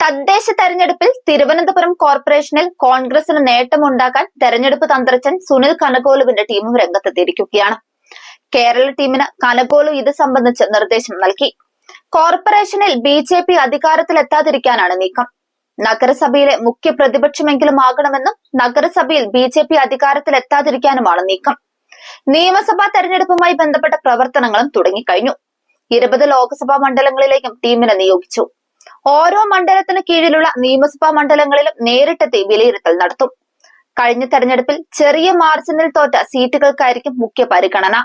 തദ്ദേശ തെരഞ്ഞെടുപ്പിൽ തിരുവനന്തപുരം കോർപ്പറേഷനിൽ കോൺഗ്രസിന് നേട്ടമുണ്ടാക്കാൻ തെരഞ്ഞെടുപ്പ് തന്ത്രജ്ഞൻ സുനിൽ കനകോലുവിന്റെ ടീമും രംഗത്തെത്തിയിരിക്കുകയാണ്. കേരള ടീമിന് കനകോലു ഇത് സംബന്ധിച്ച് നിർദ്ദേശം നൽകി. കോർപ്പറേഷനിൽ ബി ജെ പി അധികാരത്തിലെത്താതിരിക്കാനാണ് നീക്കം. നഗരസഭയിലെ മുഖ്യ പ്രതിപക്ഷമെങ്കിലും ആകണമെന്നും നഗരസഭയിൽ ബി ജെ പി അധികാരത്തിലെത്താതിരിക്കാനുമാണ് നീക്കം. നിയമസഭാ തെരഞ്ഞെടുപ്പുമായി ബന്ധപ്പെട്ട പ്രവർത്തനങ്ങളും തുടങ്ങിക്കഴിഞ്ഞു. ഇരുപത് ലോക്സഭാ മണ്ഡലങ്ങളിലേക്കും ടീമിനെ നിയോഗിച്ചു. ഓരോ മണ്ഡലത്തിന് കീഴിലുള്ള നിയമസഭാ മണ്ഡലങ്ങളിലും നേരിട്ടെത്തി വിലയിരുത്തൽ നടത്തും. കഴിഞ്ഞ തെരഞ്ഞെടുപ്പിൽ ചെറിയ മാർജിനിൽ തോറ്റ സീറ്റുകൾക്കായിരിക്കും മുഖ്യ പരിഗണന.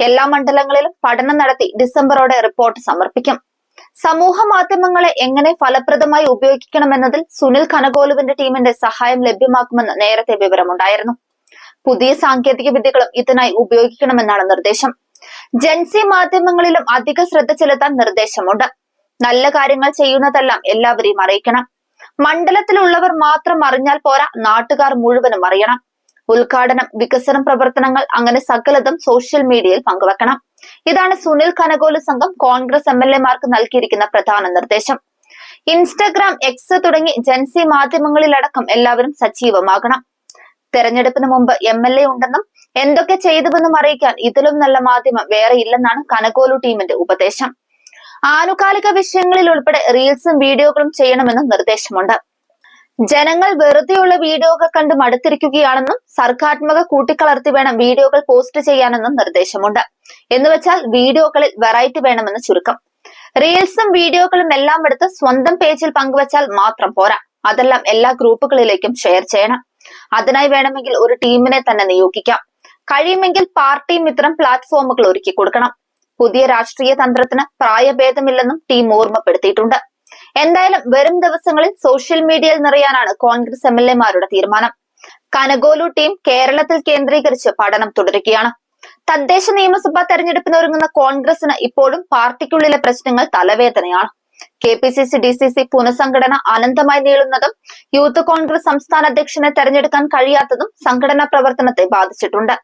എല്ലാ മണ്ഡലങ്ങളിലും പഠനം നടത്തി ഡിസംബറോടെ റിപ്പോർട്ട് സമർപ്പിക്കും. സമൂഹ മാധ്യമങ്ങളെ എങ്ങനെ ഫലപ്രദമായി ഉപയോഗിക്കണമെന്നതിൽ സുനിൽ കനകോലുവിന്റെ ടീമിന്റെ സഹായം ലഭ്യമാക്കുമെന്ന് നേരത്തെ വിവരമുണ്ടായിരുന്നു. പുതിയ സാങ്കേതിക വിദ്യകളും ഇതിനായി ഉപയോഗിക്കണമെന്നാണ് നിർദ്ദേശം. ജൻസി മാധ്യമങ്ങളിലും അധിക ശ്രദ്ധ ചെലുത്താൻ നിർദ്ദേശമുണ്ട്. നല്ല കാര്യങ്ങൾ ചെയ്യുന്നതെല്ലാം എല്ലാവരെയും അറിയിക്കണം. മണ്ഡലത്തിലുള്ളവർ മാത്രം അറിഞ്ഞാൽ പോരാ നാട്ടുകാർ മുഴുവനും അറിയണം. ഉദ്ഘാടനം വികസന പ്രവർത്തനങ്ങൾ അങ്ങനെ സകലതും സോഷ്യൽ മീഡിയയിൽ പങ്കുവെക്കണം. ഇതാണ് സുനിൽ കനകോൽ സംഘം കോൺഗ്രസ് എം എൽ എമാർക്ക് നൽകിയിരിക്കുന്ന പ്രധാന നിർദ്ദേശം. ഇൻസ്റ്റഗ്രാം എക്സ് തുടങ്ങി ജൻസി മാധ്യമങ്ങളിലടക്കം എല്ലാവരും സജീവമാകണം. തെരഞ്ഞെടുപ്പിന് മുമ്പ് എം എൽ എ ഉണ്ടെന്നും എന്തൊക്കെ ചെയ്തുവെന്നും അറിയിക്കാൻ ഇതിലും നല്ല മാധ്യമം വേറെ ഇല്ലെന്നാണ് കനകോലു ടീമിന്റെ ഉപദേശം. ആനുകാലിക വിഷയങ്ങളിൽ ഉൾപ്പെടെ റീൽസും വീഡിയോകളും ചെയ്യണമെന്നും നിർദ്ദേശമുണ്ട്. ജനങ്ങൾ വെറുതെയുള്ള വീഡിയോകൾ കണ്ട് മടുത്തിരിക്കുകയാണെന്നും സർഗാത്മക കൂട്ടിക്കലർത്തി വേണം വീഡിയോകൾ പോസ്റ്റ് ചെയ്യാനെന്നും നിർദ്ദേശമുണ്ട്. എന്നുവെച്ചാൽ വീഡിയോകളിൽ വെറൈറ്റി വേണമെന്ന് ചുരുക്കം. റീൽസും വീഡിയോകളും എല്ലാം എടുത്ത് സ്വന്തം പേജിൽ പങ്കുവച്ചാൽ മാത്രം പോരാ. അതെല്ലാം എല്ലാ ഗ്രൂപ്പുകളിലേക്കും ഷെയർ ചെയ്യണം. അതിനായി വേണമെങ്കിൽ ഒരു ടീമിനെ തന്നെ നിയോഗിക്കാം. കഴിയുമെങ്കിൽ പാർട്ടി മിത്രം പ്ലാറ്റ്ഫോമുകൾ ഒരുക്കി കൊടുക്കണം. പുതിയ രാഷ്ട്രീയ തന്ത്രത്തിന് പ്രായഭേദമില്ലെന്നും ടീം ഓർമ്മപ്പെടുത്തിയിട്ടുണ്ട്. എന്തായാലും വരും ദിവസങ്ങളിൽ സോഷ്യൽ മീഡിയയിൽ നിറയാനാണ് കോൺഗ്രസ് എം എൽ എമാരുടെ തീരുമാനം. കനഗോലു ടീം കേരളത്തിൽ കേന്ദ്രീകരിച്ച് പഠനം തുടരുകയാണ്. തദ്ദേശ നിയമസഭാ തെരഞ്ഞെടുപ്പിന് ഒരുങ്ങുന്ന കോൺഗ്രസിന് ഇപ്പോഴും പാർട്ടിക്കുള്ളിലെ പ്രശ്നങ്ങൾ തലവേദനയാണ്. K P C C D C C പുനഃസംഘടന അനന്തമായി നീളുന്നതും യൂത്ത് കോൺഗ്രസ് സംസ്ഥാന അധ്യക്ഷനെ തെരഞ്ഞെടുക്കാൻ കഴിയാത്തതും സംഘടനാ പ്രവർത്തനത്തെ ബാധിച്ചിട്ടുണ്ട്.